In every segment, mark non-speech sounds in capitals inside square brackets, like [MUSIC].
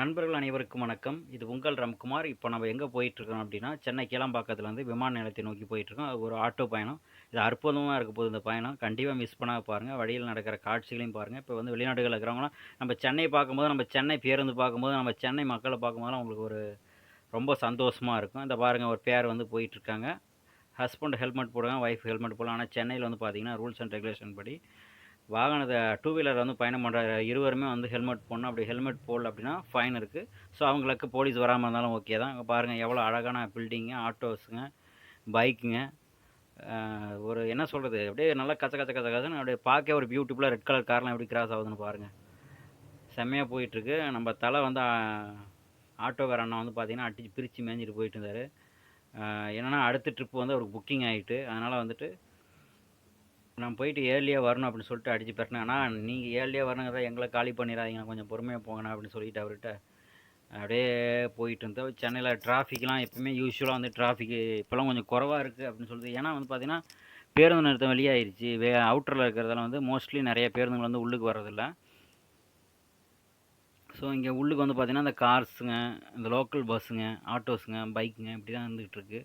நண்பர்கள் அனைவருக்கும் வணக்கம். இது உங்கள் ரம்குமார். இப்போ நம்ம எங்கே போயிட்டுருக்கோம் அப்படின்னா சென்னை கீழம்பாக்கத்துலேருந்து விமான நிலையத்தை நோக்கி போயிட்டுருக்கோம். ஒரு ஆட்டோ பயணம். இது அற்புதமாக இருக்க போகுது இந்த பயணம். கண்டிப்பாக மிஸ் பண்ணாத பாருங்கள். வழியில் நடக்கிற காட்சிகளையும் பாருங்கள். இப்போ வந்து வெளிநாடுகளில் இருக்கிறவங்களாம் நம்ம சென்னை பார்க்கும்போது நம்ம சென்னை பேருந்து பார்க்கும்போது நம்ம சென்னை மக்களை பார்க்கும்போது அவங்களுக்கு ஒரு ரொம்ப சந்தோஷமாக இருக்கும். இந்த பாருங்கள் ஒரு பேர் வந்து போயிட்டுருக்காங்க. ஹஸ்பண்ட் ஹெல்மெட் போடுவாங்க ஒய்ஃப் ஹெல்மெட் போடலாம். ஆனால் சென்னையில் வந்து பார்த்தீங்கன்னா ரூல்ஸ் அண்ட் ரெகுலேஷன் படி வாகனத்தை டூ வீலர் வந்து பயணம் பண்ணுற இருவருமே வந்து ஹெல்மெட் போடணும். அப்படி ஹெல்மெட் போடல அப்படின்னா ஃபைன் இருக்குது ஸோ அவங்களுக்கு போலீஸ் வராமல் இருந்தாலும் ஓகே தான். அங்கே பாருங்கள் எவ்வளோ அழகான பில்டிங்கு ஆட்டோஸுங்க பைக்குங்க ஒரு என்ன சொல்கிறது அப்படியே நல்லா கச்ச கச்ச கச்ச கச்சன்னு அப்படியே பார்க்க ஒரு பியூட்டிஃபுல்லாக ரெட் கலர் கார்லாம் எப்படி கிராஸ் ஆகுதுன்னு பாருங்கள் செம்மையாக போயிட்டுருக்கு. நம்ம தலை வந்து ஆட்டோக்கார அண்ணா வந்து பார்த்தீங்கன்னா அடிச்சு பிரித்து மேஞ்சிட்டு போயிட்டு இருந்தார் என்னென்னா அடுத்த ட்ரிப் வந்து அவருக்கு புக்கிங் ஆகிட்டு அதனால் வந்துட்டு நான் போயிட்டு ஏர்லியாக வரணும் அப்படின்னு சொல்லிட்டு அடிச்சு பெட்டினேன் ஆனால் நீங்கள் ஏர்லியாக வரணுங்கிறத எங்களை காலி பண்ணிடாதீங்க. கொஞ்சம் பொறுமையாக போங்கண்ணா அப்படின்னு சொல்லிட்டு அவர்கிட்ட அப்படியே போயிட்டு இருந்தோம் சென்னையில் டிராஃபிக்லாம் எப்பவுமே யூஸ்வலாக வந்து டிராஃபிக்கு இப்போலாம் கொஞ்சம் குறவாக இருக்குது அப்படின்னு சொல்லிட்டு. ஏன்னா வந்து பார்த்தீங்கன்னா பேருந்து நிறுத்தம் வெளியாயிருச்சு. வே அவுட்டரில் இருக்கிறதால வந்து மோஸ்ட்லி நிறைய பேருந்துகள் வந்து உள்ளுக்கு வர்றதில்ல. ஸோ இங்கே உள்ளுக்கு வந்து பார்த்தீங்கன்னா இந்த கார்ஸுங்க இந்த லோக்கல் பஸ்ஸுங்க ஆட்டோஸுங்க பைக்குங்க இப்படி தான் இருந்துகிட்ருக்கு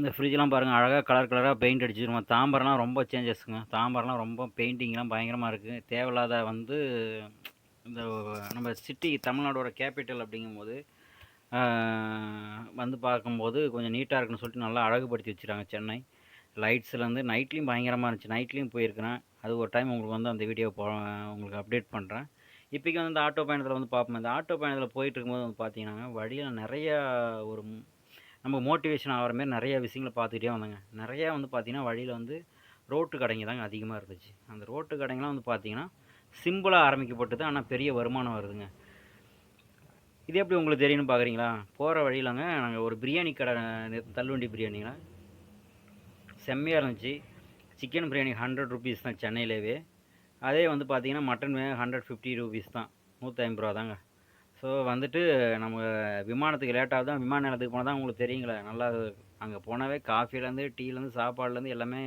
இந்த ஃப்ரிட்ஜ்லாம் பாருங்கள் அழகாக கலர் கலராக பெயிண்ட் அடிச்சிருக்கோம் தாம்பரம்லாம் ரொம்ப சேஞ்சஸ்ங்க தாம்பரம்லாம் ரொம்ப பெயிண்டிங்லாம் பயங்கரமாக இருக்குது தேவையில்லாத வந்து இந்த நம்ம சிட்டி தமிழ்நாடோட கேபிட்டல் அப்படிங்கும்போது வந்து பார்க்கும்போது கொஞ்சம் நீட்டாக இருக்குன்னு சொல்லிட்டு நல்லா அழகுபடுத்தி வச்சுருக்காங்க சென்னை. லைட்ஸ்லேருந்து நைட்லேயும் பயங்கரமாக இருந்துச்சு. நைட்லேயும் போயிருக்கிறேன். அது ஒரு டைம் உங்களுக்கு வந்து அந்த வீடியோ போ உங்களுக்கு அப்டேட் பண்ணுறேன் இப்போக்கி வந்து இந்த ஆட்டோ பயணத்தில் வந்து பார்ப்போம். இந்த ஆட்டோ பயணத்தில் போயிட்டு இருக்கும்போது வந்து பார்த்தீங்கன்னா வழியில் நிறையா ஒரு நம்ம மோட்டிவேஷன் ஆகிற மாதிரி நிறைய விஷயங்களை பார்த்துக்கிட்டே வந்தாங்க. நிறையா வந்து பார்த்தீங்கன்னா வழியில் வந்து ரோட்டு கடைங்க தாங்க அதிகமாக இருந்துச்சு. அந்த ரோட்டு கடைங்கெலாம் வந்து பார்த்தீங்கன்னா சிம்பிளாக ஆரம்பிக்கப்பட்டது ஆனால் பெரிய வருமானம் வருதுங்க. இது எப்படி உங்களுக்கு தெரியும்னு பார்க்குறீங்களா? போகிற வழியிலங்க நாங்கள் ஒரு பிரியாணி கடை தள்ளுவண்டி பிரியாணிங்களா? செம்மையாக இருந்துச்சு. சிக்கன் பிரியாணி ஹண்ட்ரட் ருபீஸ் தான் சென்னையிலேவே அதே வந்து பார்த்தீங்கன்னா மட்டன் ஹண்ட்ரட் ஃபிஃப்டி ருபீஸ் தான். நூற்றி ஐம்பது ரூபா தாங்க. ஸோ வந்துட்டு நம்ம விமானத்துக்கு லேட்டாக தான் விமான நிலையத்துக்கு போனால் தான் உங்களுக்கு தெரியுங்களே. நல்லா அங்கே போனாவே காஃபிலேருந்து டீலேருந்து சாப்பாடுலேருந்து எல்லாமே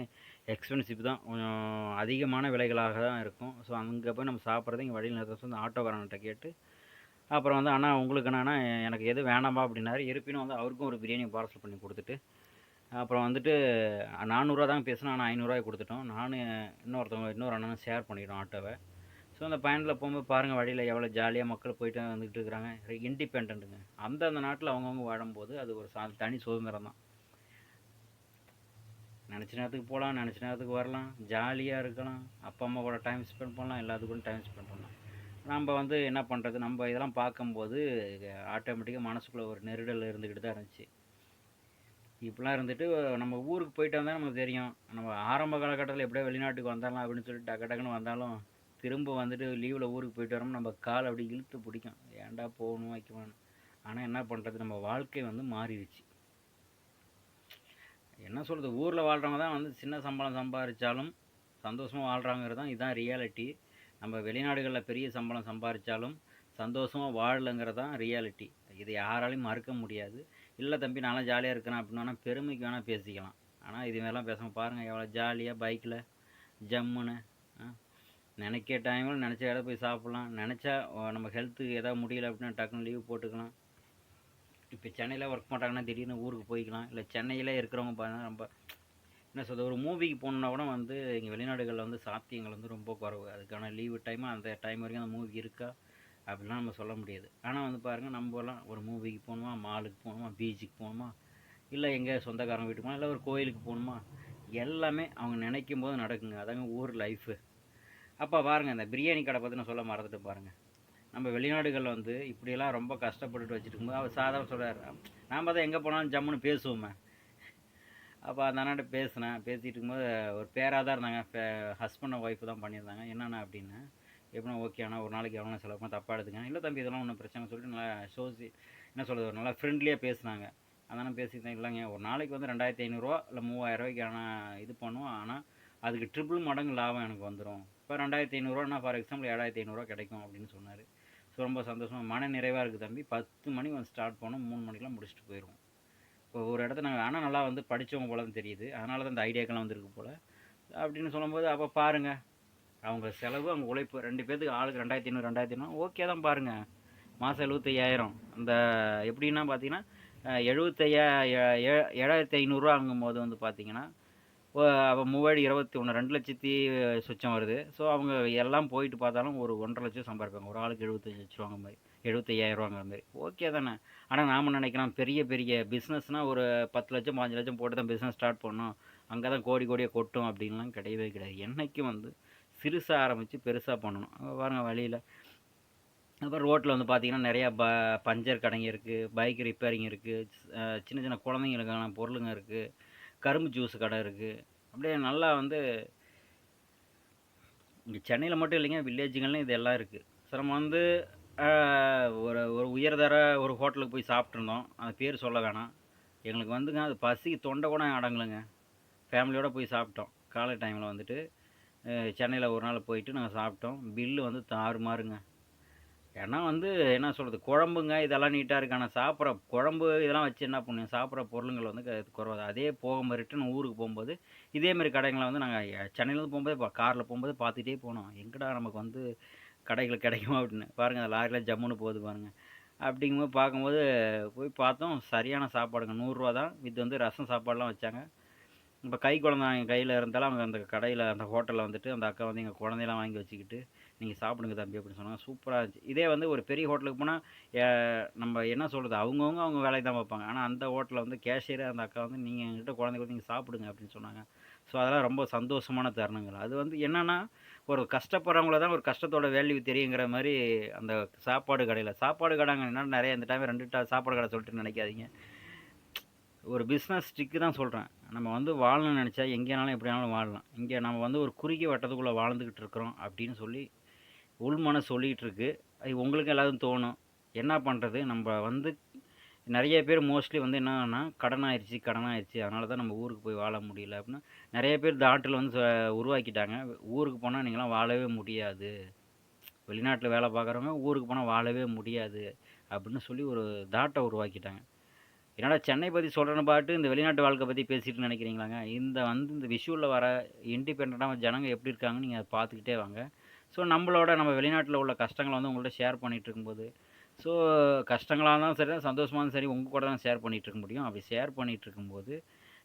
எக்ஸ்பென்சிவ் தான். கொஞ்சம் அதிகமான விலைகளாக தான் இருக்கும். ஸோ அங்கே போய் நம்ம சாப்பிட்றது இங்கே வழியில் நிறுத்த வந்து ஆட்டோக்காரன்கிட்ட கேட்டு. அப்புறம் வந்து அண்ணா உங்களுக்கு என்னன்னா எனக்கு எது வேணாம்பா அப்படின்னாரு. இருப்பினும் வந்து அவருக்கும் ஒரு பிரியாணி பார்சல் பண்ணி கொடுத்துட்டு. அப்புறம் வந்துட்டு நானூறுரூவா தான் பேசினோம் ஆனால் ஐநூறுரூவாய்க்கு கொடுத்துட்டோம். நான் இன்னொருத்தவங்க இன்னொரு அண்ணனும் ஷேர் பண்ணிட்டோம் ஆட்டோவை. ஸோ அந்த பயணத்தில் போகும்போது பாருங்கள் வழியில் எவ்வளோ ஜாலியாக மக்கள் போயிட்டு வந்துக்கிட்டு இருக்கிறாங்க. இண்டிபெண்ட்டுங்க அந்தந்த நாட்டில் அவங்கவுங்க வாழும்போது அது ஒரு சா தனி சுதந்திரம் தான். நினச்ச நேரத்துக்கு போகலாம் நினச்ச நேரத்துக்கு வரலாம். ஜாலியாக இருக்கலாம். அப்பா அம்மா கூட டைம் ஸ்பெண்ட் பண்ணலாம். எல்லாத்துக்கும் டைம் ஸ்பெண்ட் பண்ணலாம். நம்ம வந்து என்ன பண்ணுறது நம்ம இதெல்லாம் பார்க்கும்போது ஆட்டோமேட்டிக்காக மனசுக்குள்ளே ஒரு நெருடல் இருந்துக்கிட்டு தான் இருந்துச்சு. இப்படிலாம் இருந்துட்டு நம்ம ஊருக்கு போயிட்டு வந்தால் நமக்கு தெரியும். நம்ம ஆரம்ப காலகட்டத்தில் எப்படியோ வெளிநாட்டுக்கு வந்தாலும் அப்படின்னு சொல்லிட்டு டக்கு டக்குன்னு வந்தாலும் திரும்ப வந்துட்டு லீவில் ஊருக்கு போயிட்டு வரோம் நம்ம கால் அப்படி இழுத்து பிடிக்கும். ஏன்டா போகணும் வைக்கணும் ஆனால் என்ன பண்ணுறது நம்ம வாழ்க்கை வந்து மாறிடுச்சு. என்ன சொல்கிறது ஊரில் வாழ்கிறவங்க தான் வந்து சின்ன சம்பளம் சம்பாதிச்சாலும் சந்தோஷமாக வாழ்கிறாங்கிறது தான் இதுதான் ரியாலிட்டி நம்ம வெளிநாடுகளில் பெரிய சம்பளம் சம்பாதிச்சாலும் சந்தோஷமாக வாழலைங்கிறது தான் ரியாலிட்டி இதை யாராலையும் மறுக்க முடியாது. இல்லை தம்பி நான்லாம் ஜாலியாக இருக்கிறேன் அப்படின்னு வேணால் பெருமைக்கு வேணால் பேசிக்கலாம். ஆனால் இதுமாரிலாம் பேசாமல் பாருங்கள் எவ்வளோ ஜாலியாக பைக்கில் ஜம்முன்னு நினைக்க டைமில் நினச்ச இடம் போய் சாப்பிட்லாம். நினச்சா நம்ம ஹெல்த்துக்கு எதாவது முடியல அப்படின்னா டக்குன்னு லீவ் போட்டுக்கலாம். இப்போ சென்னையில் ஒர்க் பண்ணுறாங்கன்னா திடீர்னு ஊருக்கு போய்க்கலாம். இல்லை சென்னையில் இருக்கிறவங்க பார்த்தா ரொம்ப என்ன சொல்கிறது ஒரு மூவிக்கு போகணுன்னா கூட வந்து இங்கே வெளிநாடுகளில் வந்து சாத்தியங்கள் வந்து ரொம்ப குறைவு. அதுக்கான லீவு டைம் அந்த டைம் வரைக்கும் அந்த மூவி இருக்கா? அப்படிலாம் நம்ம சொல்ல முடியாது. ஆனால் வந்து பாருங்கள் நம்மலாம் ஒரு மூவிக்கு போகணுமா? மாலுக்கு போகணுமா? பீச்சுக்கு போகணுமா? இல்லை எங்கே சொந்தக்காரங்க வீட்டுக்கு போகணும்? இல்லை ஒரு கோயிலுக்கு போகணுமா? எல்லாமே அவங்க நினைக்கும் போது நடக்குங்க. அதாங்க ஊர் லைஃபு அப்போ பாருங்கள் இந்த பிரியாணி கடை பற்றி நான் சொல்ல மறந்துட்டு பாருங்கள் நம்ம வெளிநாடுகளில் வந்து இப்படியெல்லாம் ரொம்ப கஷ்டப்பட்டுட்டு வச்சுட்டு இருக்கும்போது அவர் சாதாரண சொல்கிறார் நாம் தான் எங்கே போனாலும் ஜம்முன்னு பேசுவோமே. அப்போ அந்த அண்ணாட்ட பேசினேன். பேசிகிட்டு இருக்கும்போது ஒரு பேராக தான் இருந்தாங்க ஹஸ்பண்ட் ஒய்ஃப் தான் பண்ணியிருந்தாங்க. என்னென்ன அப்படின்னா எப்படின்னா ஓகே ஆனால் ஒரு நாளைக்கு எவ்வளோ செலவு? பண்ண தப்பாக எடுத்துங்க இல்லை தம்பி இதெல்லாம் ஒன்றும் பிரச்சனை சொல்லிட்டு நல்லா சோசி என்ன சொல்கிறது ஒரு நல்லா ஃப்ரெண்ட்லியாக பேசுனாங்க. அதனால் பேசியிருந்தேன். இல்லைங்க ஒரு நாளைக்கு வந்து ரெண்டாயிரத்தி ஐநூறுரூவா இல்லை மூவாயிரரூவாய்க்கு ஆனால் இது பண்ணுவோம். ஆனால் அதுக்கு ட்ரிபிள் மடங்கு லாபம் எனக்கு வந்துடும் இப்போ ரெண்டாயிரத்தி ஐநூறுரூவா ஃபார் எக்ஸாம்பிள் ஏழாயிரத்தி ஐநூறுரூவா கிடைக்கும் அப்படின்னு சொன்னார். ஸோ ரொம்ப சந்தோஷமாக மன நிறைவாக இருக்குது தம்பி. பத்து மணிக்கு வந்து ஸ்டார்ட் பண்ணோம் மூணு மணிக்கெலாம் முடிச்சுட்டு போயிடுவோம் இப்போ ஒரு இடத்த நாங்கள் ஆனால் நல்லா வந்து படித்தவங்க போல தான் தெரியுது. அதனால தான் இந்த ஐடியாக்கெல்லாம் வந்திருக்கு போல். அப்படின்னு சொல்லும்போது அப்போ பாருங்கள் அவங்க செலவு அவங்க உழைப்பு ரெண்டு பேத்துக்கு ஆளுக்கு ரெண்டாயிரத்தி ஐநூறு ரெண்டாயிரத்தி ஐநூறு ஓகே தான் பாருங்கள் மாதம் எழுபத்தையாயிரம் அந்த எப்படின்னா பார்த்தீங்கன்னா எழுபத்தையா ஏழாயிரத்தி ஐநூறுரூவா போது வந்து பார்த்தீங்கன்னா அவள் மூவாயிரம் இருபத்தி ஒன்று ரெண்டு லட்சத்தி சுச்சம் வருது. ஸோ அவங்க எல்லாம் போயிட்டு பார்த்தாலும் ஒரு ஒன்றரை லட்சம் சம்பாதிப்பாங்க. ஒரு ஆளுக்கு எழுபத்தஞ்சு லட்ச ரூபாங்க மாதிரி எழுபத்தையாயிரரூவாங்கிற மாதிரி. ஓகே தானே? ஆனால் நாம் நினைக்கிறோம் பெரிய பெரிய பிஸ்னஸ்னால் ஒரு பத்து லட்சம் பாஞ்சு லட்சம் போட்டு தான் பிஸ்னஸ் ஸ்டார்ட் பண்ணணும். அங்கே தான் கோடி கோடியாக கொட்டும் அப்படின்லாம் கிடையவே கிடையாது. என்றைக்கும் வந்து சிறுசாக ஆரம்பித்து பெருசாக பண்ணணும். பாருங்கள் வழியில். அப்புறம் ரோட்டில் வந்து பார்த்திங்கன்னா நிறையா ப பஞ்சர் கடைங்க இருக்குது பைக் ரிப்பேரிங் இருக்குது சின்ன சின்ன குழந்தைங்களுக்கான பொருளுங்க இருக்குது கரும்பு ஜூஸ் கடை இருக்குது அப்படியே நல்லா வந்து இங்கே சென்னையில் மட்டும் இல்லைங்க வில்லேஜுங்கள்லாம் இது எல்லாம் இருக்குது ஸோ நம்ம வந்து ஒரு ஒரு உயர்தர ஒரு ஹோட்டலுக்கு போய் சாப்பிட்ருந்தோம் அந்த பேர் சொல்ல வேணாம். எங்களுக்கு வந்துங்க அது பசிக்கு தொண்டை கூட அடங்கலைங்க ஃபேமிலியோடு போய் சாப்பிட்டோம். காலை டைமில் வந்துட்டு சென்னையில் ஒரு நாள் போயிட்டு நாங்கள் சாப்பிட்டோம். பில்லு வந்து தாறுமாறுங்க ஏன்னா வந்து என்ன சொல்கிறது குழம்புங்க இதெல்லாம் நீட்டாக இருக்கான சாப்பிட்ற குழம்பு இதெல்லாம் வச்சு என்ன பண்ணுவோம் சாப்பிட்ற பொருளுங்கள் வந்து குறைவாது. அதே போகும்போது ரிட்டன் ஊருக்கு போகும்போது இதேமாரி கடைகளை வந்து நாங்கள் சென்னையிலேருந்து போகும்போது காரில் போகும்போது பார்த்துட்டே போனோம். எங்கடா நமக்கு வந்து கடைகள் கிடைக்குமா அப்படின்னு. பாருங்கள் அந்த லாரியில் ஜம்முன்னு போகுது பாருங்கள் அப்படிங்கும்போது பார்க்கும்போது போய் பார்த்தோம் சரியான சாப்பாடுங்க. நூறுரூவா தான். இது வந்து ரசம் சாப்பாடெலாம் வச்சாங்க. இப்போ கை குழந்தை கையில் இருந்தாலும் அவங்க அந்த கடையில் அந்த ஹோட்டலில் வந்துட்டு அந்த அக்கா வந்து எங்கள் குழந்தையெல்லாம் வாங்கி வச்சுக்கிட்டு நீங்கள் சாப்பிடுங்க தம்பி அப்படின்னு சொன்னாங்க. சூப்பராக இருந்துச்சு. இதே வந்து ஒரு பெரிய ஹோட்டலுக்கு போனால் நம்ம என்ன சொல்கிறது அவங்கவுங்க அவங்க வேலைக்கு தான் பார்ப்பாங்க ஆனால் அந்த ஹோட்டலில் வந்து கேஷியராக அந்த அக்கா வந்து நீங்கள் எங்ககிட்ட குழந்தைங்க நீங்கள் சாப்பிடுங்க அப்படின்னு சொன்னாங்க. ஸோ அதெல்லாம் ரொம்ப சந்தோஷமான தருணங்கள். அது வந்து என்னென்னா ஒரு கஷ்டப்படுறவங்கள தான் ஒரு கஷ்டத்தோட வேல்யூ தெரியுங்கிற மாதிரி அந்த சாப்பாடு கடையில் சாப்பாடு கடைங்க என்ன நிறைய இந்த டைம் ரெண்டு சாப்பாடு கடை சொல்லிட்டு நினைக்காதீங்க. ஒரு பிஸ்னஸ் ஸ்டிக்கு தான் சொல்கிறேன் நம்ம வந்து வாழணும்னு நினச்சா எங்கேனாலும் எப்படினாலும் வாழலாம். இங்கே நம்ம வந்து ஒரு குறுகிய வட்டத்துக்குள்ளே வாழ்ந்துக்கிட்டு இருக்கிறோம் அப்படின்னு சொல்லி உள்மன சொல்லிகிட்டு இருக்கு. அது உங்களுக்கு எல்லாரும் தோணும். என்ன பண்ணுறது நம்ம வந்து நிறைய பேர் மோஸ்ட்லி வந்து என்னன்னா கடன் ஆயிடுச்சு கடன் ஆயிடுச்சு அதனால தான் நம்ம ஊருக்கு போய் வாழ முடியல அப்படின்னா நிறைய பேர் தாட்டில் வந்து உருவாக்கிட்டாங்க. ஊருக்கு போனால் நீங்களாம் வாழவே முடியாது. வெளிநாட்டில் வேலை பார்க்குறவங்க ஊருக்கு போனால் வாழவே முடியாது அப்படின்னு சொல்லி ஒரு தாட்டை உருவாக்கிட்டாங்க. என்னடா சென்னை பற்றி சொல்கிறேன்னு பாட்டு இந்த வெளிநாட்டு வாழ்க்கை பற்றி பேசிட்டு நினைக்கிறீங்களாங்க? இந்த வந்து இந்த விஷுவலில் வர இண்டிபெண்ட்டாக ஜனங்க எப்படி இருக்காங்கன்னு நீங்கள் அதை பார்த்துக்கிட்டே வாங்க. ஸோ நம்மளோட நம்ம வெளிநாட்டில் உள்ள கஷ்டங்களை வந்து உங்கள்கிட்ட ஷேர் பண்ணிகிட்டு இருக்கும்போது ஸோ கஷ்டங்களாக இருந்தாலும் சரி சந்தோஷமாக இருந்தாலும் சரி உங்கள் கூட தான் ஷேர் பண்ணிகிட்டு இருக்க முடியும். அப்படி ஷேர் பண்ணிகிட்டு இருக்கும்போது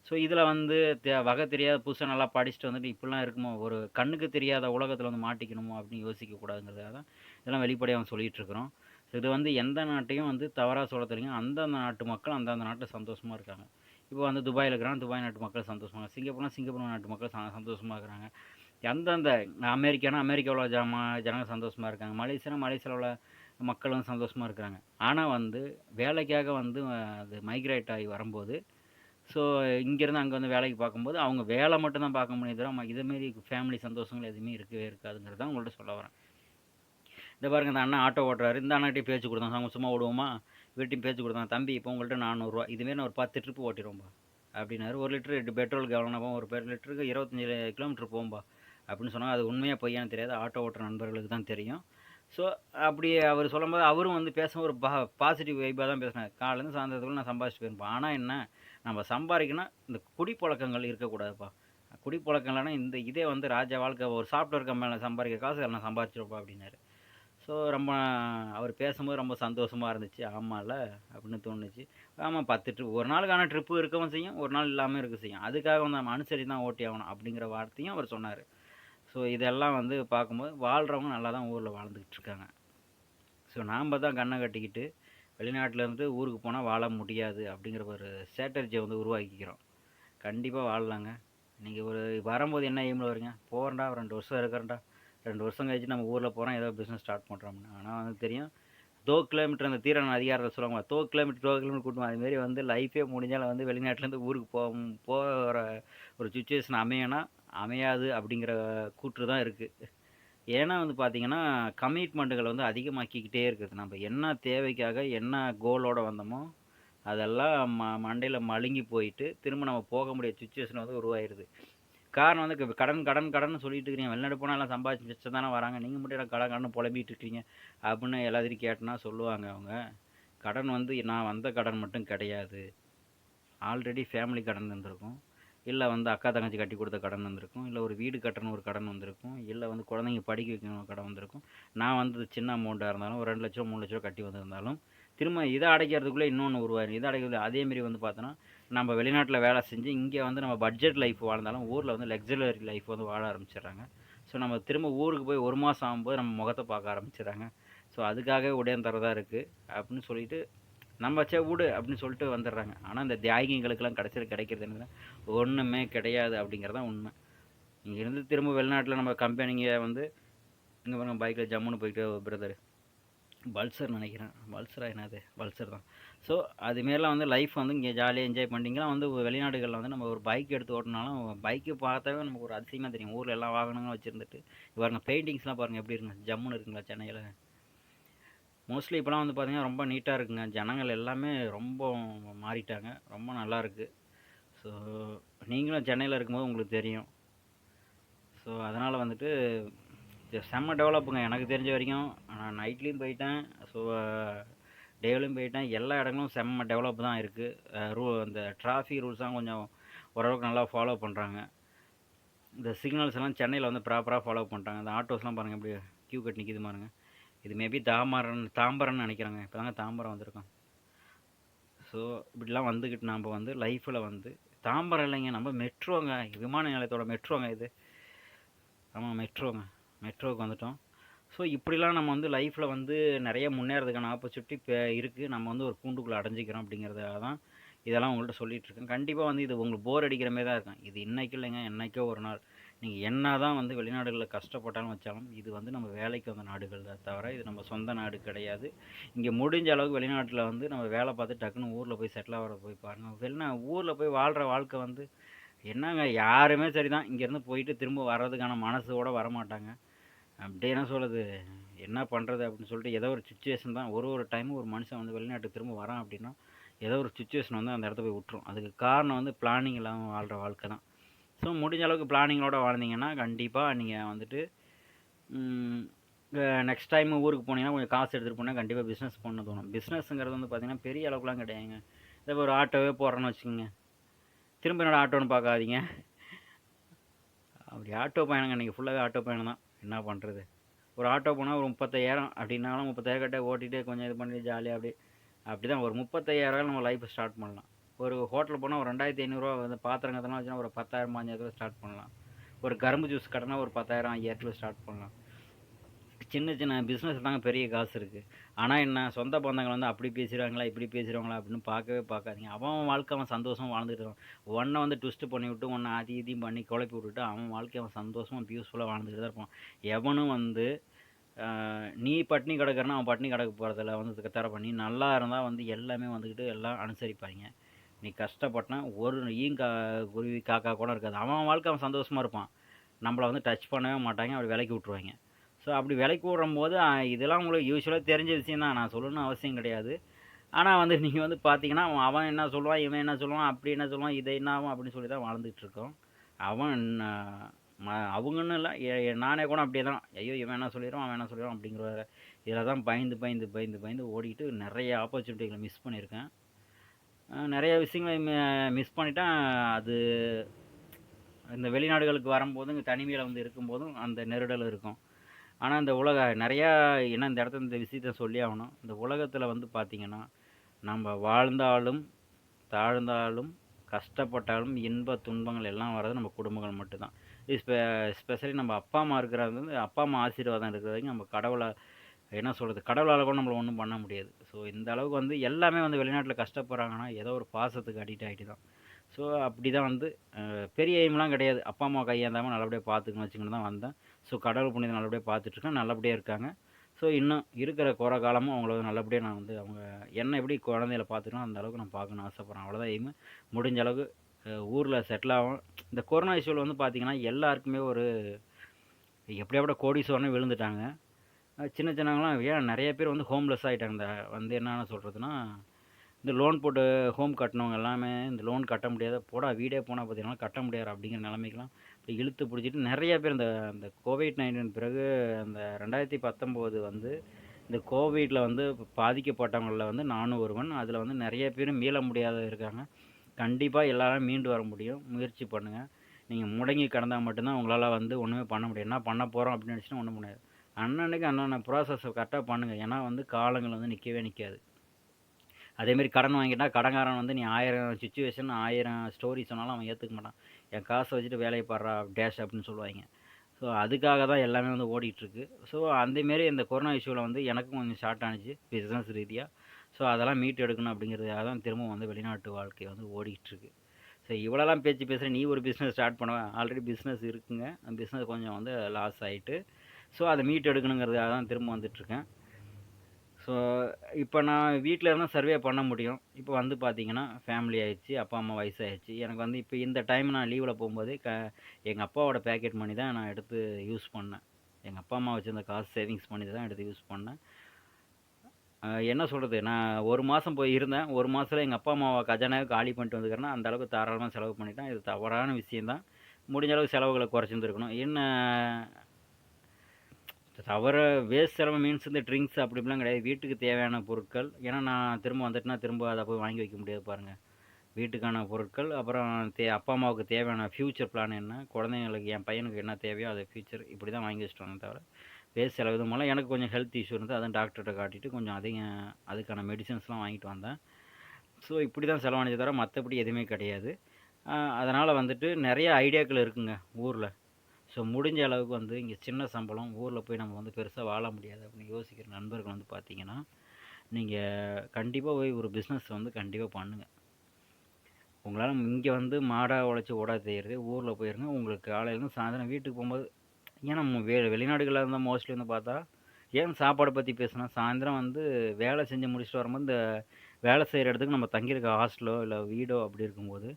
ஸோ இதில் வந்து தே வகை தெரியாத புதுசாக நல்லா படிச்சுட்டு வந்துட்டு இப்படிலாம் இருக்குமோ? ஒரு கண்ணுக்கு தெரியாத உலகத்தில் வந்து மாட்டிக்கணுமோ? அப்படின்னு யோசிக்கக்கூடாதுங்கிறதாக தான் இதெல்லாம் வெளிப்படையாக சொல்லிகிட்டு இருக்கிறோம். இது வந்து எந்த நாட்டையும் வந்து தவறாக சொல்ல தெரியும். அந்தந்த நாட்டு மக்கள் அந்தந்த நாட்டில் சந்தோஷமாக இருக்காங்க. இப்போ வந்து துபாயில் இருக்கிறாங்க துபாய் நாட்டு மக்கள் சந்தோஷமாக சிங்கப்பூர்னா சிங்கப்பூர் நாட்டு மக்கள் சந்தோஷமாக இருக்கிறாங்க எந்தெந்த அமெரிக்கானா அமெரிக்காவில் ஜமா ஜனங்க சந்தோஷமாக இருக்காங்க. மலேசியானா மலேசியாவில் உள்ள மக்களும் சந்தோஷமாக இருக்கிறாங்க. ஆனால் வந்து வேலைக்காக வந்து அது மைக்ரேட் ஆகி வரும்போது ஸோ இங்கேருந்து அங்கே வந்து வேலைக்கு பார்க்கும்போது அவங்க வேலை மட்டும்தான் பார்க்க முடியுது தவிர இதேமாரி ஃபேமிலி சந்தோஷங்கள் எதுவுமே இருக்கவே இருக்காதுங்கிறது தான் உங்கள்கிட்ட சொல்ல வரேன். இந்த பாருங்க இந்த அண்ணன் ஆட்டோ ஓட்டுறாரு. இந்த அண்ணாட்டையும் பேச்சு கொடுத்தோம் அவங்க சும்மா விடுவோமா வீட்டையும் பேச்சு கொடுத்தாங்க தம்பி இப்போ உங்கள்கிட்ட நானூறுரூவா இதுமாரி நான் ஒரு பத்து ட்ரிப்பு ஓட்டிடுவோம்பா. அப்படின்னாரு. ஒரு லிட்டரு பெட்ரோலுக்கு எவ்வளோனா ஒரு பெர் லிட்டருக்கு இருபத்தஞ்சி கிலோமீட்டர் போகும்பா அப்படின்னு சொன்னாங்க அது உண்மையாக பொய்யான்னு தெரியாது. ஆட்டோ ஓட்டுற நண்பர்களுக்கு தான் தெரியும். ஸோ அப்படி அவர் சொல்லும்போது அவரும் வந்து பேசும் ஒரு பா பாசிட்டிவ் வைப்பாக தான் பேசினார். காலேருந்து சாயந்தரத்துக்குள்ள நான் சம்பாதிச்சு போயிருப்பேன். ஆனால் என்ன? நம்ம சம்பாதிக்கணும் இந்த குடிப்பழக்கங்கள் இருக்கக்கூடாதுப்பா. குடிப்பழக்கங்கள்னா இந்த இதே வந்து ராஜா வாழ்க்கை ஒரு சாஃப்ட்வேர் கம்பெனியில் சம்பாதிக்க காசு நான் சம்பாதிச்சிருப்பா அப்படின்னாரு. ஸோ ரொம்ப அவர் பேசும்போது ரொம்ப சந்தோஷமாக இருந்துச்சு. ஆமாம்ல அப்படின்னு தோணுச்சு. ஆமாம் பத்து ட்ரிப் ஒரு நாளுக்கான ட்ரிப்பு இருக்கவும் செய்யும் ஒரு நாள் இல்லாமல் இருக்க செய்யும். அதுக்காக வந்து நம்ம அனுசரி தான் ஓட்டி ஆகணும் அப்படிங்கிற வார்த்தையும் அவர் சொன்னார். ஸோ இதெல்லாம் வந்து பார்க்கும்போது வாழ்கிறவங்க நல்லா தான் ஊரில் வாழ்ந்துக்கிட்டு இருக்காங்க. ஸோ நாம் தான் கண்ணை கட்டிக்கிட்டு வெளிநாட்டிலேருந்து ஊருக்கு போனால் வாழ முடியாது அப்படிங்கிற ஒரு ஸ்ட்ராட்டர்ஜியை வந்து உருவாக்கிக்கிறோம். கண்டிப்பாக வாழலாங்க. நீங்கள் ஒரு வரும்போது என்ன எய்மில் வரீங்க? போகிறேன்டா ரெண்டு வருஷம் இருக்கிறேன்டா. ரெண்டு வருஷம் கழிச்சு நம்ம ஊரில் போகிறோம் ஏதோ பிஸ்னஸ் ஸ்டார்ட் பண்ணுறோம்னு ஆனால் வந்து தெரியும் தோ கிலோமீட்டர் அந்த தீரன் அதிகாரத்தில் சொல்லுவாங்க தோ கிலோமீட்டர் தோ கிலோமீட்டர் கூட்டுவோம் அதுமாரி வந்து லைஃபே முடிஞ்சாலும் வந்து வெளிநாட்டிலேருந்து ஊருக்கு போ போகிற ஒரு சுச்சுவேஷன் அமையனா அமையாது அப்படிங்கிற கூற்று தான் இருக்குது ஏன்னா வந்து பார்த்திங்கன்னா கமிட்மெண்ட்டுகளை வந்து அதிகமாக்கிக்கிட்டே இருக்குது. நம்ம என்ன தேவைக்காக என்ன கோலோடு வந்தோமோ அதெல்லாம் ம மண்டையில் மழுங்கி போயிட்டு திரும்ப நம்ம போக முடிய சுச்சுவேஷன் வந்து உருவாயிருது. காரணம் வந்து கடன் கடன் கடன் சொல்லிட்டு இருக்கிறீங்க வெளிநாடு போனால் எல்லாம் சம்பாதிச்சு வச்சு தானே வராங்க. நீங்கள் மட்டும் எல்லாம் கடன் கடன் புலம்பிகிட்டு இருக்கீங்க. அப்படின்னு எல்லாத்தையும் கேட்டனா சொல்லுவாங்க அவங்க. கடன் வந்து நான் வந்த கடன் மட்டும் கிடையாது. ஆல்ரெடி ஃபேமிலி கடன் இருந்திருக்கும் இல்லை வந்து அக்கா தங்கச்சி கட்டி கொடுத்த கடன் வந்திருக்கும். இல்லை ஒரு வீடு கட்டணும் ஒரு கடன் வந்திருக்கும். இல்லை வந்து குழந்தைங்க படிக்க வைக்கணும் கடன் வந்திருக்கும். நான் வந்து சின்ன அமௌண்ட்டாக இருந்தாலும் ஒரு ரெண்டு லட்சம் மூணு லட்சம் கட்டி வந்திருந்தாலும் திரும்ப இதை அடைக்கிறதுக்குள்ளே இன்னொன்று உருவாயிரும். இதை அடைக்கிறது அதேமாரி வந்து பார்த்தோன்னா நம்ம வெளிநாட்டில் வேலை செஞ்சு இங்கே வந்து நம்ம பட்ஜெட் லைஃப் வாழ்ந்தாலும் ஊரில் வந்து லக்ஸரி லைஃப் வந்து வாழ ஆரம்பிச்சிடுறாங்க. ஸோ நம்ம திரும்ப ஊருக்கு போய் ஒரு மாதம் ஆகும்போது நம்ம முகத்தை பார்க்க ஆரம்பிச்சிடுறாங்க. ஸோ அதுக்காகவே உடையம் தரதாக இருக்குது அப்படின்னு சொல்லிட்டு நம்ம சே விடு அப்படின்னு சொல்லிட்டு வந்துடுறாங்க. ஆனால் இந்த தியாகிங்களுக்கெல்லாம் கடைசியில் கிடைக்கிறது என்ன ஒன்றுமே கிடையாது அப்படிங்கிறதான் உண்மை. இங்கேருந்து திரும்ப வெளிநாட்டில் நம்ம கம்பெனிங்க வந்து இங்கே பாருங்க பைக்கில் ஜம்முன்னு போய்ட்டு பிரதர் பல்சர் நினைக்கிறேன். பல்சரா என்னது? பல்சர் தான். ஸோ அதுமாரிலாம் வந்து லைஃப் வந்து இங்கே ஜாலியாக என்ஜாய் பண்ணிட்டீங்கன்னா வந்து வெளிநாடுகளில் வந்து நம்ம ஒரு பைக் எடுத்து ஓட்டினாலும் பைக்கு பார்த்தாவே நமக்கு ஒரு அதிசயமாக தெரியும். ஊரில் எல்லாம் வாகனங்களும் வச்சுருந்துட்டு. பாருங்கள் பெயிண்டிங்ஸ்லாம் பாருங்கள் எப்படி இருக்குங்க ஜம்முன்னு இருக்குங்களா சென்னையில்? மோஸ்ட்லி இப்போலாம் வந்து பார்த்திங்கன்னா ரொம்ப நீட்டாக இருக்குங்க. ஜனங்கள் எல்லாமே ரொம்ப மாறிட்டாங்க. ரொம்ப நல்லாயிருக்கு ஸோ நீங்களும் சென்னையில் இருக்கும்போது உங்களுக்கு தெரியும். ஸோ அதனால் வந்துட்டு செம்ம டெவலப்புங்க எனக்கு தெரிஞ்ச வரைக்கும். நான் நைட்லேயும் போயிட்டேன். ஸோ டேவிலையும் போயிட்டேன். எல்லா இடங்களும் செம்ம டெவலப் தான் இருக்குது ரூ அந்த டிராஃபிக் ரூல்ஸ்லாம் கொஞ்சம் ஓரளவுக்கு நல்லா ஃபாலோ பண்ணுறாங்க இந்த சிக்னல்ஸ் எல்லாம் சென்னையில் வந்து ப்ராப்பராக ஃபாலோ பண்ணுறாங்க இந்த ஆட்டோஸ்லாம் பாருங்கள் எப்படி கியூ கட் நிற்கிது பாருங்கள் இது மேபி தாமரன் தாம்பரம்னு நினைக்கிறாங்க. இப்போ தாங்க தாம்பரம் வந்திருக்கோம் ஸோ இப்படிலாம் வந்துக்கிட்டு நாம் வந்து லைஃப்பில் வந்து தாம்பரம் இல்லைங்க நம்ம மெட்ரோங்க விமான நிலையத்தோட மெட்ரோங்க இது. ஆமாம் மெட்ரோங்க மெட்ரோவுக்கு வந்துட்டோம். ஸோ இப்படிலாம் நம்ம வந்து லைஃப்பில் வந்து நிறைய முன்னேறதுக்கான ஆப்பர்ச்சுனிட்டி இப்போ இருக்குது நம்ம வந்து ஒரு கூண்டுக்குள்ளே அடைஞ்சிக்கிறோம் அப்படிங்கிறதுக்காக தான் இதெல்லாம் உங்கள்கிட்ட சொல்லிகிட்டு இருக்கேன் கண்டிப்பாக வந்து இது உங்களுக்கு போர் அடிக்கிற மாதிரி தான் இருக்கும். இது இன்றைக்கி இல்லைங்க என்னைக்கோ ஒரு நாள். நீங்கள் என்ன தான் வந்து வெளிநாடுகளில் கஷ்டப்பட்டாலும் வச்சாலும் இது வந்து நம்ம வேலைக்கு வந்த நாடுகள் தான் தவிர இது நம்ம சொந்த நாடு கிடையாது. இங்கே முடிஞ்ச அளவுக்கு வெளிநாட்டில் வந்து நம்ம வேலை பார்த்து டக்குன்னு ஊரில் போய் செட்டில் ஆகிற போய் பாருங்கள் வெளிநா ஊரில் போய் வாழ்கிற வாழ்க்கை வந்து என்னங்க? யாருமே சரி தான் இங்கேருந்து போயிட்டு திரும்ப வர்றதுக்கான மனசோடு வரமாட்டாங்க. அப்படியே என்ன சொல்கிறது என்ன பண்ணுறது அப்படின்னு சொல்லிட்டு ஏதோ ஒரு சுச்சுவேஷன் தான். ஒரு ஒரு டைமும் ஒரு மனுஷன் வந்து வெளிநாட்டுக்கு திரும்ப வரான் அப்படின்னா ஏதோ ஒரு சுச்சுவேஷன் வந்து அந்த இடத்த போய் விட்டுரும். அதுக்கு காரணம் வந்து பிளானிங் இல்லாமல் வாழ்கிற வாழ்க்கை தான். ஸோ முடிஞ்ச அளவுக்கு பிளானிங்கோடு வாழ்ந்தீங்கன்னா கண்டிப்பாக நீங்கள் வந்துட்டு நெக்ஸ்ட் டைம் ஊருக்கு போனீங்கன்னா கொஞ்சம் காசு எடுத்துகிட்டு போனால் கண்டிப்பாக பிஸ்னஸ் பண்ண தோணும். பிஸ்னஸ்ங்கிறது வந்து பார்த்திங்கன்னா பெரிய அளவுக்குலாம் கிடையாதுங்க. இதே ஒரு ஆட்டோவே போடுறேன்னு வச்சுக்கோங்க. திரும்ப என்னோடய ஆட்டோன்னு பார்க்காதீங்க. அப்படி ஆட்டோ பயணங்க இன்றைக்கி ஃபுல்லாகவே ஆட்டோ பயணம் தான். என்ன பண்ணுறது ஒரு ஆட்டோ போனால் ஒரு முப்பத்தாயிரம் அப்படின்னாலும் முப்பத்தாயிரம் கிட்ட ஓட்டிகிட்டு கொஞ்சம் இது பண்ணி ஜாலியாக அப்படி அப்படி தான் ஒரு முப்பத்தையாயிரம் நம்ம லைஃப்பை ஸ்டார்ட் பண்ணலாம். ஒரு ஹோட்டல் போனால் ஒரு ரெண்டாயிரத்தி ஐநூறுரூவா வந்து பாத்திரம் கத்தனா வச்சுன்னா ஒரு பத்தாயிரம் பாஞ்சாயிரத்தில் ஸ்டார்ட் பண்ணலாம். ஒரு கரும்பு ஜூஸ் கடைனா ஒரு பத்தாயிரம் ஐயாயிரத்தில் ஸ்டார்ட் பண்ணலாம். சின்ன சின்ன பிஸ்னஸ் தாங்க பெரிய காசு இருக்குது ஆனால் என்ன சொந்த பந்தங்கள் வந்து அப்படி பேசுகிறாங்களா இப்படி பேசுகிறாங்களா அப்படின்னு பார்க்கவே பார்க்காதீங்க. அவன் அவன் வாழ்க்கை அவன் சந்தோஷமாக வாழ்ந்துட்டு இருக்கான். ஒன்றை வந்து ட்விஸ்ட்டு பண்ணி விட்டு ஒன்றை அதி இதையும் பண்ணி குழப்பி விட்டுட்டு அவன் வாழ்க்கை அவன் சந்தோஷமாக பியூஸ்ஃபுல்லாக வாழ்ந்துட்டு தான் இருப்பான். எவனும் வந்து நீ பட்னி கிடக்குறனா அவன் பட்னி கிடக்க போகிறதில்ல வந்து தர பண்ணி நல்லா இருந்தால் வந்து எல்லாமே வந்துக்கிட்டு எல்லாம் அனுசரிப்பாங்க. நீ கஷ்டப்பட்டனா ஒரு ஈங்கா குருவி காக்கா கூட இருக்காது. அவன் வாழ்க்கை அவன் சந்தோஷமாக இருப்பான். நம்மளை வந்து டச் பண்ணவே மாட்டாங்க. அவர் விலைக்கு விட்ருவாங்க ஸோ அப்படி விலைக்கு விடும்போது போது இதெல்லாம் உங்களுக்கு யூஸ்வலாக தெரிஞ்ச விஷயம் தான். நான் சொல்லணும்னு அவசியம் கிடையாது. ஆனால் வந்து [LAUGHS] நீங்கள் வந்து பார்த்தீங்கன்னா அவன் அவன் என்ன சொல்லுவான் இவன் என்ன சொல்லுவான் அப்படி என்ன சொல்லுவான் இதை என்ன ஆகும் அப்படின்னு சொல்லி தான் வாழ்ந்துட்டு இருக்கோம். அவன் ம- அவங்கன்னு இல்லை எ- நானே கூட அப்படியே தான். ஐயோ இவன் என்ன சொல்லிடுவான் அவன் என்ன சொல்லிடுவான் அப்படிங்கிற இதில் தான் பயந்து பயந்து பயந்து பயந்து ஓடிக்கிட்டு நிறைய ஆப்பர்ச்சுனிட்டிகளை மிஸ் பண்ணியிருக்கேன். நிறைய விஷயங்களை மிஸ் பண்ணிட்டேன். அது இந்த வெளிநாடுகளுக்கு வரும்போதும் இங்கே தனிமையில் வந்து இருக்கும்போதும் அந்த நெருடல் இருக்கும். ஆனால் இந்த உலக நிறையா என்ன இந்த இடத்துல இந்த விஷயத்த சொல்லி ஆகணும். இந்த உலகத்தில் வந்து பார்த்திங்கன்னா நம்ம வாழ்ந்தாலும் தாழ்ந்தாலும் கஷ்டப்பட்டாலும் இன்ப துன்பங்கள் எல்லாம் வர்றது நம்ம குடும்பங்கள் மட்டும்தான். ஸ்பெ ஸ்பெஷலி நம்ம அப்பா அம்மா இருக்கிறது வந்து அப்பா அம்மா ஆசீர்வாதம் இருக்கிற வரைக்கும் நம்ம கடவுளை என்ன சொல்கிறது கடவுளால் கூட நம்மளை ஒன்றும் பண்ண முடியாது. ஸோ இந்த அளவுக்கு வந்து எல்லாமே வந்து வெளிநாட்டில் கஷ்டப்படுறாங்கன்னா ஏதோ ஒரு பாசத்துக்கு அடிக்ட் ஆகிட்டு தான் ஸோ அப்படி தான் வந்து பெரிய எய்ம்லாம் கிடையாது. அப்பா அம்மா கையாந்தாமல் நல்லபடியாக பார்த்துக்கணும் வச்சுக்கணும் தான் வந்தேன். ஸோ கடவுள் புனித நல்லபடியாக பார்த்துட்ருக்கேன். நல்லபடியாக இருக்காங்க. ஸோ இன்னும் இருக்கிற குறை காலமும் அவங்கள வந்து நல்லபடியாக நான் வந்து அவங்க என்ன எப்படி குழந்தையில பார்த்துக்கணும் அந்த அளவுக்கு நான் பார்க்கணும்னு ஆசைப்பட்றேன். அவ்வளோதான் எய்மு முடிஞ்ச அளவுக்கு ஊரில் செட்டில் ஆகும். இந்த கொரோனா இஷ்யூவில் வந்து பார்த்திங்கன்னா எல்லாருக்குமே ஒரு எப்படியாப்பட்ட கோடீஸ்வரனே விழுந்துட்டாங்க. சின்ன சின்னவங்களாம் ஏன் நிறைய பேர் வந்து ஹோம்லெஸ் ஆகிட்டாங்க இந்த வந்து என்னென்ன சொல்கிறதுனா இந்த லோன் போட்டு ஹோம் கட்டினவங்க எல்லாமே இந்த லோன் கட்ட முடியாத போடா வீடே போனால் பார்த்தீங்கன்னா கட்ட முடியாது அப்படிங்கிற நிலைமைக்கெலாம் இழுத்து பிடிச்சிட்டு நிறைய பேர் இந்த இந்த கோவிட் நைன்டீன் பிறகு அந்த ரெண்டாயிரத்தி பத்தொம்போது வந்து இந்த கோவிட்டில் வந்து பாதிக்கப்பட்டவங்களில் வந்து நானும் ஒருவன். அதில் வந்து நிறைய பேர் மீள முடியாத இருக்காங்க. கண்டிப்பாக எல்லாரும் மீண்டு வர முடியும். முயற்சி பண்ணுங்கள் நீங்கள் முடங்கி கிடந்தா மட்டும்தான் உங்களால் வந்து ஒன்றுமே பண்ண முடியும். என்ன பண்ண போகிறோம் அப்படின்னு நினச்சினா ஒன்றும் முடியாது. அண்ணனுக்கு அண்ணன் ப்ராசஸை கரெக்டாக பண்ணுங்கள் ஏன்னா வந்து காலங்கள் வந்து நிற்கவே நிற்காது அதேமாரி கடன் வாங்கிட்டால் கடன்காரன் வந்து நீ ஆயிரம் சுச்சுவேஷன் ஆயிரம் ஸ்டோரி சொன்னாலும் அவன் ஏற்றுக்க மாட்டான். என் காசை வச்சுட்டு வேலையை பாடுறா டேஷ் அப்படின்னு சொல்லுவாங்க. ஸோ அதுக்காக தான் எல்லாமே வந்து ஓடிட்டுருக்கு. ஸோ அந்தமாரி இந்த கொரோனா இஷ்யூவில் வந்து எனக்கும் கொஞ்சம் ஷார்ட் ஆனிச்சு. பிஸ்னஸ் ரீதியாக ஸோ அதெல்லாம் மீட் எடுக்கணும் அப்படிங்கிறதுக்காக தான் திரும்ப வந்து வெளிநாட்டு வாழ்க்கை வந்து ஓடிட்டுருக்கு. ஸோ இவ்வளோலாம் பேச்சு பேசுகிறேன் நீ ஒரு பிஸ்னஸ் ஸ்டார்ட் பண்ணுவேன் ஆல்ரெடி பிஸ்னஸ் இருக்குங்க. அந்த பிஸ்னஸ் கொஞ்சம் வந்து லாஸ் ஆகிட்டு ஸோ அதை மீட் எடுக்கணுங்கிறதுக்காக தான் திரும்ப வந்துட்டுருக்கேன். ஸோ இப்போ நான் வீட்டில் இருந்தால் சர்வே பண்ண முடியும். இப்போ வந்து பார்த்தீங்கன்னா ஃபேமிலி ஆகிடுச்சி அப்பா அம்மா வயசாகிடுச்சு எனக்கு வந்து இப்போ இந்த டைம் நான் லீவில் போகும்போது க எங்கள் அப்பாவோட பேக்கெட் மணி தான் நான் எடுத்து யூஸ் பண்ணேன். எங்கள் அப்பா அம்மா வச்சுருந்த காசு சேவிங்ஸ் பண்ணி தான் எடுத்து யூஸ் பண்ணேன். என்ன சொல்கிறது நான் ஒரு மாதம் போய் இருந்தேன். ஒரு மாதத்தில் எங்கள் அப்பா அம்மாவை கஜானாவை காலி பண்ணிட்டு வந்துக்கிறேன்னா அந்த அளவுக்கு தாராளமாக செலவு பண்ணிட்டேன். இது தவறான விஷயந்தான் முடிஞ்ச அளவுக்கு செலவுகளை குறைச்சிருந்துருக்கணும். என்ன தவிர வேஸ்ட் செலவு மீன்ஸ் இந்த ட்ரிங்க்ஸ் அப்படி இப்படிலாம் கிடையாது. வீட்டுக்கு தேவையான பொருட்கள். ஏன்னா நான் திரும்ப வந்துட்டுனா திரும்ப அதை போய் வாங்கி வைக்க முடியாது பாருங்கள் வீட்டுக்கான பொருட்கள் அப்புறம் தே அப்பா அம்மாவுக்கு தேவையான ஃப்யூச்சர் பிளான் என்ன? குழந்தைங்களுக்கு என் பையனுக்கு என்ன தேவையோ அதை ஃப்யூச்சர் இப்படி தான் வாங்கி வச்சுட்டு வந்தேன் தவிர வேஸ்ட் செலவு இது மூலம் எனக்கு கொஞ்சம் ஹெல்த் இஷ்யூ இருந்து அதான் டாக்டர்கிட்ட காட்டிட்டு கொஞ்சம் அதிகம் அதுக்கான மெடிசன்ஸ்லாம் வாங்கிட்டு வந்தேன். ஸோ இப்படி தான் செலவானது தவிர மற்றபடி எதுவுமே கிடையாது. அதனால் வந்துட்டு நிறைய ஐடியாக்கள் இருக்குங்க ஊரில். ஸோ முடிஞ்ச அளவுக்கு வந்து இங்கே சின்ன சம்பளம் ஊரில் போய் நம்ம வந்து பெருசாக வாழ முடியாது அப்படின்னு யோசிக்கிற நண்பர்கள் வந்து பார்த்தீங்கன்னா நீங்கள் கண்டிப்பாக போய் ஒரு பிஸ்னஸ் வந்து கண்டிப்பாக பண்ணுங்கள் உங்களால் இங்கே வந்து மாடாக உழைச்சி ஓடா செய்கிறது ஊரில் போயிருங்க உங்களுக்கு காலையிலேருந்து சாயந்தரம் வீட்டுக்கு போகும்போது ஏன்னா மு- வெ வெளிநாடுகளில் இருந்தால் மோஸ்ட்லி வந்து பார்த்தா ஏன் சாப்பாடை பற்றி பேசுனா சாயந்தரம் வந்து வேலை செஞ்சு முடிச்சுட்டு வரும்போது இந்த வேலை செய்கிற இடத்துக்கு நம்ம தங்கியிருக்க ஹாஸ்டலோ இல்லை வீடோ அப்படி இருக்கும்போது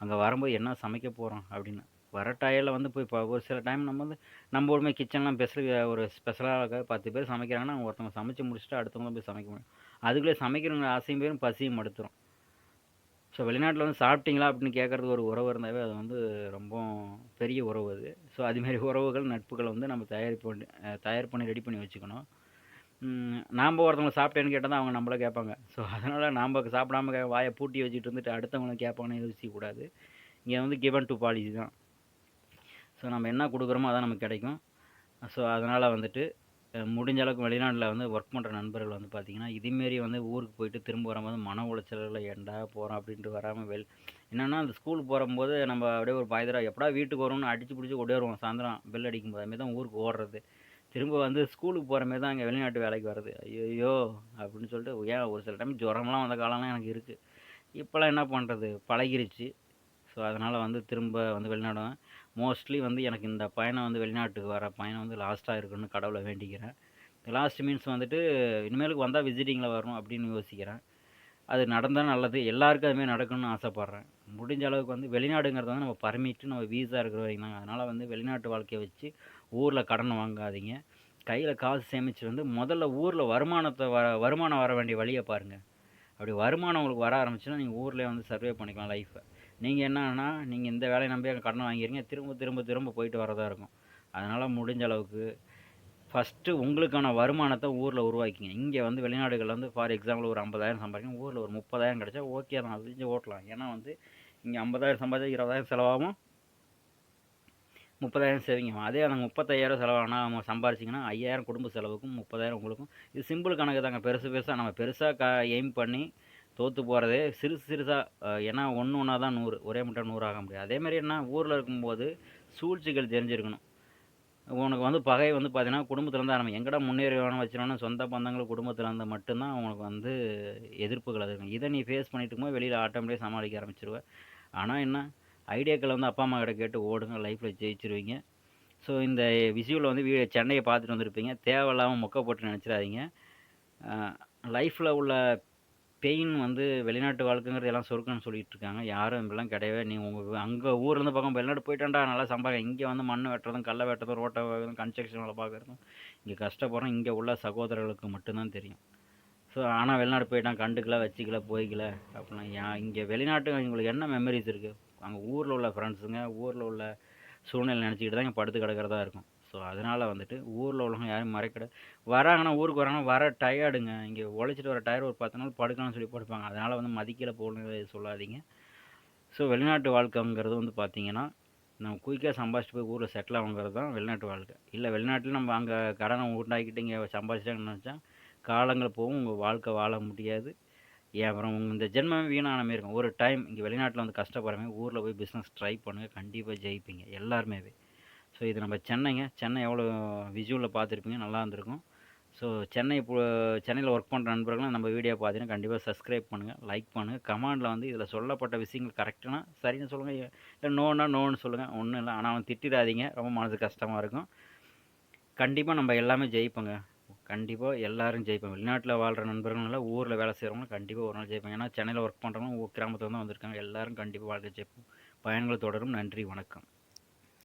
அங்கே வரும்போது என்ன சமைக்க போகிறோம் அப்படின்னு வர டயரில் வந்து போய் இப்போ ஒரு சில டைம் நம்ம வந்து நம்ம ஊருமே கிச்சன்லாம் ஸ்பெஷல் ஒரு ஸ்பெஷலாக பத்து பேர் சமைக்கிறாங்கன்னா அவங்க ஒருத்தவங்க சமைச்சு முடிச்சுட்டு அடுத்தவங்க போய் சமைக்க முடியும். அதுக்குள்ளே சமைக்கிறவங்க ஆசையும் பேரும் பசியும் மடுத்துரும் ஸோ வெளிநாட்டில் வந்து சாப்பிட்டீங்களா அப்படின்னு கேட்குறதுக்கு ஒரு உறவு இருந்தாவே அது வந்து ரொம்ப பெரிய உறவு அது. ஸோ அதுமாரி உறவுகள் நட்புகளை வந்து நம்ம தயார் பண்ணி தயார் பண்ணி ரெடி பண்ணி வச்சுக்கணும். நாம் ஒருத்தவங்க சாப்பிட்டேன்னு கேட்டால் தான் அவங்க நம்மள கேட்பாங்க. ஸோ அதனால் நாம் சாப்பிடாம கே- வாயை பூட்டி வச்சுட்டு இருந்துட்டு அடுத்தவங்களை கேட்பாங்கன்னு யோசிக்கக்கூடாது இங்கே வந்து கிவன் டு பாலிசி தான். ஸோ நம்ம என்ன கொடுக்குறோமோ அதான் நமக்கு கிடைக்கும். ஸோ அதனால் வந்துட்டு முடிஞ்ச அளவுக்கு வெளிநாட்டில் வந்து ஒர்க் பண்ணுற நண்பர்கள் வந்து பார்த்திங்கன்னா இதேமாரி வந்து ஊருக்கு போயிட்டு திரும்ப வரும்போது மன உளைச்சலில் ஏன்டா போகிறோம் அப்படின்ட்டு வராமல் வெள் என்னென்னா அந்த ஸ்கூல் போகும்போது நம்ம அப்படியே ஒரு பாய்தரா எப்படா வீட்டுக்கு வரும்னு அடிச்சு பிடிச்சி ஓடிடுவோம் சாயந்தரம் பெல் அடிக்கும்போது அதுமாரி தான் ஊருக்கு ஓடுறது. திரும்ப வந்து ஸ்கூலுக்கு போகிற மாரி தான் அங்கே வெளிநாட்டு வேலைக்கு வர்றது. ஐயோ அப்படின்னு சொல்லிட்டு ஏன் ஒரு சில டைம் ஜுரம்லாம் வந்த காலம்லாம் எனக்கு இருக்குது இப்போலாம் என்ன பண்ணுறது பழகிருச்சு. ஸோ அதனால் வந்து திரும்ப வந்து வெளிநாடுவேன் மோஸ்ட்லி வந்து எனக்கு இந்த பயணம் வந்து வெளிநாட்டுக்கு வர பயணம் வந்து லாஸ்ட்டாக இருக்குன்னு கடவுளை வேண்டிக்கிறேன். லாஸ்ட் மீன்ஸ் வந்துட்டு இனிமேலுக்கு வந்தால் விசிட்டிங்கில் வரணும் அப்படின்னு யோசிக்கிறேன். அது நடந்தால் நல்லது எல்லாருக்கும் அதுமாரி நடக்கணும்னு ஆசைப்பட்றேன். முடிஞ்ச அளவுக்கு வந்து வெளிநாடுங்கிறது வந்து நம்ம பர்மிட்டு நம்ம வீசா இருக்கிற வரைக்கும் தாங்க. அதனால் வந்து வெளிநாட்டு வாழ்க்கையை வச்சு ஊரில் கடன் வாங்காதீங்க. கையில் காசு சேமிச்சு வந்து முதல்ல ஊரில் வருமானத்தை வர வருமானம் வர வேண்டிய வழியை பாருங்கள் அப்படி வருமானம் உங்களுக்கு வர ஆரம்பிச்சுன்னா நீங்கள் ஊர்லேயே வந்து சர்வே பண்ணிக்கலாம் லைஃப்பை நீங்கள் என்னன்னா நீங்கள் இந்த வேலையை நம்பி அங்கே கடன் வாங்கிடுறீங்க திரும்ப திரும்ப திரும்ப போயிட்டு வரதா இருக்கும். அதனால் முடிஞ்ச அளவுக்கு ஃபஸ்ட்டு உங்களுக்கான வருமானத்தை ஊரில் உருவாக்கிங்க. இங்கே வந்து வெளிநாடுகளில் வந்து ஃபார் எக்ஸாம்பிள் ஒரு ஐம்பதாயிரம் சம்பாதிக்கணும் ஊரில் ஒரு முப்பதாயிரம் கிடச்சா ஓகே தான். அது செஞ்சு ஓட்டலாம். ஏன்னா வந்து இங்கே ஐம்பதாயிரம் சம்பாதிச்சா இருபதாயிரம் செலவாகும். முப்பதாயிரம் சேவிங்க. அதே அந்த முப்பத்தாயிரம் செலவானா அவங்க சம்பாரிச்சிங்கன்னா ஐயாயிரம் குடும்ப செலவுக்கும் முப்பதாயிரம் உங்களுக்கும். இது சிம்பிள் கணக்கு தாங்க. பெருசு பெருசாக நம்ம பெருசாக க எய்ம் பண்ணி தோற்று போகிறதே சிறுசு சிறுசாக ஏன்னா ஒன்று ஒன்றா தான் நூறு. ஒரே மட்டும் நூறு ஆக முடியாது. அதேமாதிரி என்ன ஊரில் இருக்கும்போது சூழ்ச்சிகள் தெரிஞ்சிருக்கணும். உனக்கு வந்து பகை வந்து பார்த்தீங்கன்னா குடும்பத்துலேருந்து ஆரம்பி எங்கடா முன்னேறி வேணும் வச்சிடணும் சொந்த பந்தங்கள் குடும்பத்தில் இருந்து மட்டும்தான் உனக்கு வந்து எதிர்ப்புகள் அது இருக்கும் இதை நீ ஃபேஸ் பண்ணிட்டு இருக்கும்போது வெளியில் ஆட்டோமேட்டிக்காக சமாளிக்க ஆரம்பிச்சிருவேன் ஆனால் என்ன ஐடியாக்களை வந்து அப்பா அம்மா கிட்ட கேட்டு ஓடுங்க லைஃப்பில் ஜெயிச்சிருவீங்க. ஸோ இந்த விஷுவலில் வந்து வீ சென்னையை பார்த்துட்டு வந்திருப்பீங்க. தேவையில்லாமல் மொக்க போட்டு நினச்சிடாதீங்க. லைஃப்பில் உள்ள பெயின் வந்து வெளிநாட்டு வாழ்க்கைங்கிறது எல்லாம் சொருக்குன்னு சொல்லிட்டு இருக்காங்க யாரும் இப்படிலாம் கிடையவே நீ உங்கள் அங்கே ஊர்லேருந்து பக்கம் வெளிநாடு போயிட்டான்டா நல்லா சம்பாதிக்க இங்கே வந்து மண் வெட்டுறதும் கல்லை வெட்டுறதும் ரோட்டை கன்ஸ்ட்ரக்ஷன் வேலை பார்க்குறதும் இங்கே கஷ்டப்படுறோம் இங்கே உள்ள சகோதரர்களுக்கு மட்டும்தான் தெரியும். ஸோ ஆனால் வெளிநாடு போயிட்டான் கண்டுக்கல வச்சிக்கல போய்க்கல அப்படின்னா யா இங்கே வெளிநாட்டு உங்களுக்கு என்ன மெமரிஸ் இருக்குது அங்கே ஊரில் உள்ள ஃப்ரெண்ட்ஸுங்க ஊரில் உள்ள சூழ்நிலை நினச்சிக்கிட்டு தான் இங்கே படுத்து கிடக்கிறதா இருக்கும். ஸோ அதனால் வந்துட்டு ஊரில் உள்ளவங்க யாரும் மறைக்கட வராங்கன்னா ஊருக்கு வராங்கன்னா வர டயர்டுங்க இங்கே உழைச்சிட்டு வர டயர் ஒரு பத்து நாள் படுக்கணும்னு சொல்லி படுப்பாங்க. அதனால் வந்து மதிக்கலை போகணுன்னு சொல்லாதீங்க. ஸோ வெளிநாட்டு வாழ்க்கைங்கிறது வந்து பார்த்தீங்கன்னா நம்ம குயிக்காக சம்பாதிச்சிட்டு போய் ஊரில் செட்டில் ஆகுங்கிறது தான் வெளிநாட்டு வாழ்க்கை. இல்லை வெளிநாட்டில் நம்ம அங்கே கடனை உண்டாக்கிட்டு இங்கே சம்பாதிச்சிட்டாங்கன்னு நினச்சா காலங்கள் போகும் உங்கள் வாழ்க்கை வாழ முடியாது. ஏன் அப்புறம் உங்கள் இந்த ஜென்மமே வீணான மாரி இருக்கும். ஒரு டைம் இங்கே வெளிநாட்டில் வந்து கஷ்டப்படுறமே ஊரில் போய் பிஸ்னஸ் ட்ரை பண்ணுங்கள் கண்டிப்பாக ஜெயிப்பீங்க. எல்லாருமே ஸோ இது நம்ம சென்னைங்க. சென்னை எவ்வளோ விஜுவலில் பார்த்துருப்பீங்க நல்லா இருந்திருக்கும். ஸோ சென்னை இப்போ சென்னையில் ஒர்க் பண்ணுற நண்பர்களும் நம்ம வீடியோ பார்த்தீங்கன்னா கண்டிப்பாக சப்ஸ்கிரைப் பண்ணுங்கள் லைக் பண்ணுங்கள் கமெண்டில் வந்து இதில் சொல்லப்பட்ட விஷயங்கள் கரெக்டுனா சரின்னு சொல்லுங்கள் இல்லை நோனா நோன்னு சொல்லுங்கள் ஒன்றும் இல்லை. ஆனால் அவன் திட்டிடாதீங்க. ரொம்ப மனது கஷ்டமாக இருக்கும். கண்டிப்பாக நம்ம எல்லாமே ஜெயிப்போங்க. கண்டிப்பாக எல்லாரும் ஜெயிப்போம். வெளிநாட்டில் வாழ்கிற நண்பர்கள் ஊரில் வேலை செய்கிறவங்களும் கண்டிப்பாக ஒரு நாள் ஜெயிப்பாங்க. ஏன்னா சென்னையில் ஒர்க் பண்ணுறவங்க கிராமத்தில் தான் வந்திருக்காங்க. எல்லோரும் கண்டிப்பாக வாழ்க்கை ஜெயிப்போம். பயன்கள் தொடரும். நன்றி வணக்கம்.